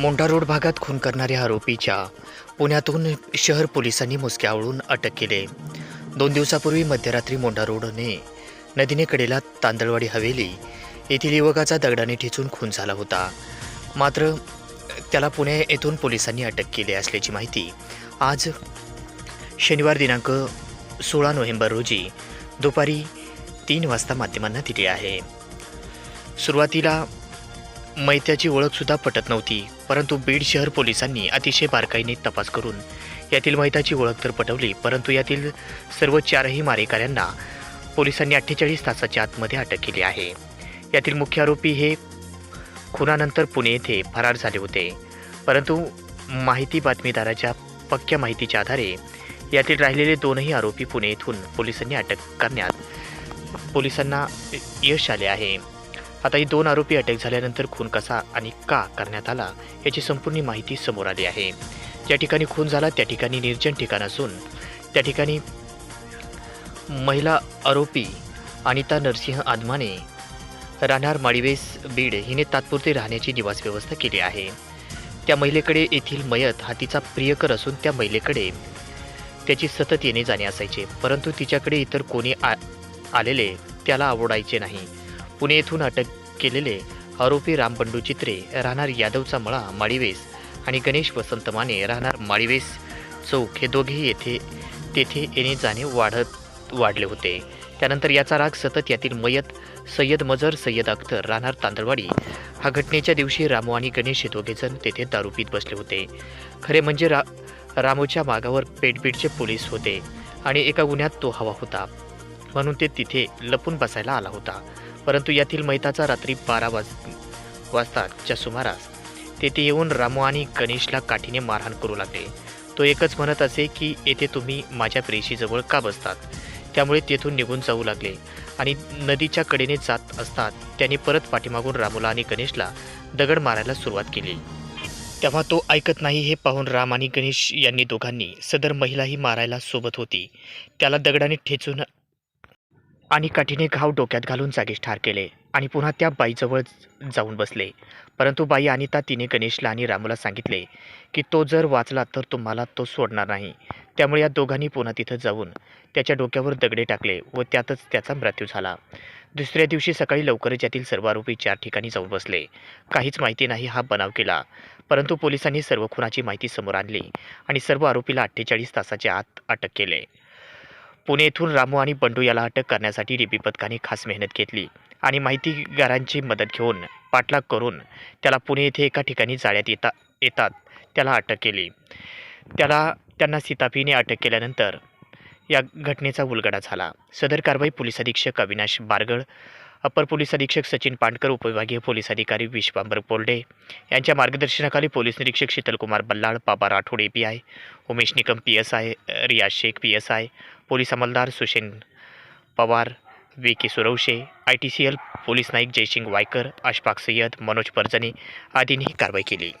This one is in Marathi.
मोंढा रोड भागात खून करणाऱ्या आरोपीच्या पुण्यातून शहर पोलिसांनी मुसक्यावळून अटक केले. दोन दिवसापूर्वी मध्यरात्री मोंढा रोडने नदीने कडेला तांदळवाडी हवेली येथील युवकाचा दगडाने ठेचून खून झाला होता. मात्र त्याला पुणे येथून पोलिसांनी अटक केली असल्याची माहिती आज शनिवार दिनांक सोळा नोव्हेंबर रोजी दुपारी तीन वाजता माध्यमांना दिली आहे. सुरुवातीला मैत्याची ओळखसुद्धा पटत नव्हती परंतु बीड शहर पोलिसांनी अतिशय बारकाईने तपास करून यातील मैताची ओळख तर पटवली परंतु यातील सर्व चारही मारेकऱ्यांना पोलिसांनी अठ्ठेचाळीस तासाच्या आतमध्ये अटक केली आहे. यातील मुख्य आरोपी हे खुनानंतर पुणे येथे फरार झाले होते. परंतु माहिती बातमीदाराच्या पक्क्या माहितीच्या आधारे यातील राहिलेले दोनही आरोपी पुणे येथून पोलिसांनी अटक करण्यात पोलिसांना यश आले आहे. आता ही दोन आरोपी अटक झाल्यानंतर खून कसा आणि का करण्यात आला याची संपूर्ण माहिती समोर आली आहे. ज्या ठिकाणी खून झाला त्या ठिकाणी निर्जन ठिकाण असून त्या ठिकाणी महिला आरोपी अनिता नरसिंह आदमाने राहणार माळीवेस बीड हिने तात्पुरते राहण्याची निवास व्यवस्था केली आहे. त्या महिलेकडे येथील मयत हा तिचा प्रियकर असून त्या महिलेकडे त्याची सतत येणे जाणे असायचे परंतु तिच्याकडे इतर कोणी आ आलेले त्याला आवडायचे नाही. पुणे येथून अटक केलेले आरोपी रामबंडू चित्रे राहणार यादवचा मळा माळीवेस आणि गणेश वसंत माने राहणार माळीवेस चौक हे दोघेही येथे तेथे येणे जाणे वाढत वाढले होते. त्यानंतर याचा राग सतत यातील मयत सय्यद मजर सय्यद अख्तर राहणार तांदळवाडी. हा घटनेच्या दिवशी रामू आणि गणेश हे दोघेजण तेथे दारू पीत बसले होते. खरे म्हणजे रा रामूच्या मागावर पेटबीटचे पोलीस होते आणि एका गुन्ह्यात तो हवा होता. म्हणून ते तिथे लपून बसायला आला होता. परंतु यातील मैताचा रात्री बारा वाज वाजताच्या सुमारास तेथे येऊन रामू आणि गणेशला काठीने मारहाण करू लागले. तो एकच म्हणत असे की येथे तुम्ही माझ्या प्रेशीजवळ का बसतात? त्यामुळे तेथून निघून जाऊ लागले आणि नदीच्या कडेने जात असतात त्याने परत पाठीमागून रामूला आणि गणेशला दगड मारायला सुरुवात केली. तेव्हा तो ऐकत नाही हे पाहून राम आणि गणेश यांनी दोघांनी सदर महिलाही मारायला सोबत होती. त्याला दगडाने ठेचून आणि काठीने घाव डोक्यात घालून जागीच ठार केले आणि पुन्हा त्या बाईजवळ जाऊन बसले. परंतु बाई अनिता तिने गणेशला आणि रामूला सांगितले की तो जर वाचला तर तुम्हाला तो सोडणार नाही. त्यामुळे या दोघांनी पुन्हा तिथं जाऊन त्याच्या डोक्यावर दगडे टाकले व त्यातच त्याचा मृत्यू झाला. दुसऱ्या दिवशी सकाळी लवकरच यातील सर्व आरोपी चार ठिकाणी जाऊन बसले. काहीच माहिती नाही हा बनाव केला परंतु पोलिसांनी सर्व खुनाची माहिती समोर आणली आणि सर्व आरोपीला अठ्ठेचाळीस तासाच्या आत अटक केले. पुणे येथून रामू आणि बंडू याला अटक करण्यासाठी डीबी पथकाने खास मेहनत घेतली आणि माहितीगारांची मदत घेऊन पाठलाग करून त्याला पुणे येथे एका ठिकाणी जाळ्यात येता येतात. त्याला अटक केली. त्याला त्यांना सीतापीने अटक केल्यानंतर या घटनेचा उलगडा झाला. सदर कारवाई पोलीस अधीक्षक अविनाश बारगळ अपर पोलीस अधीक्षक सचिन पांडकर उपविभागीय पोलीस अधिकारी विश्वांबर बोर्डे यांच्या मार्गदर्शनाखाली पोलीस निरीक्षक Shitalkumar Ballal Baba Rathod A P I Umesh Nikam P S I Riyaz Shaikh P S I police अंमलदार Sushen Pawar V K. Suravshe I. T. C. L. Police Naik Jaysing Waykar Ashfaq Sayyad Manoj Parjane आदींनी ही कारवाई केली.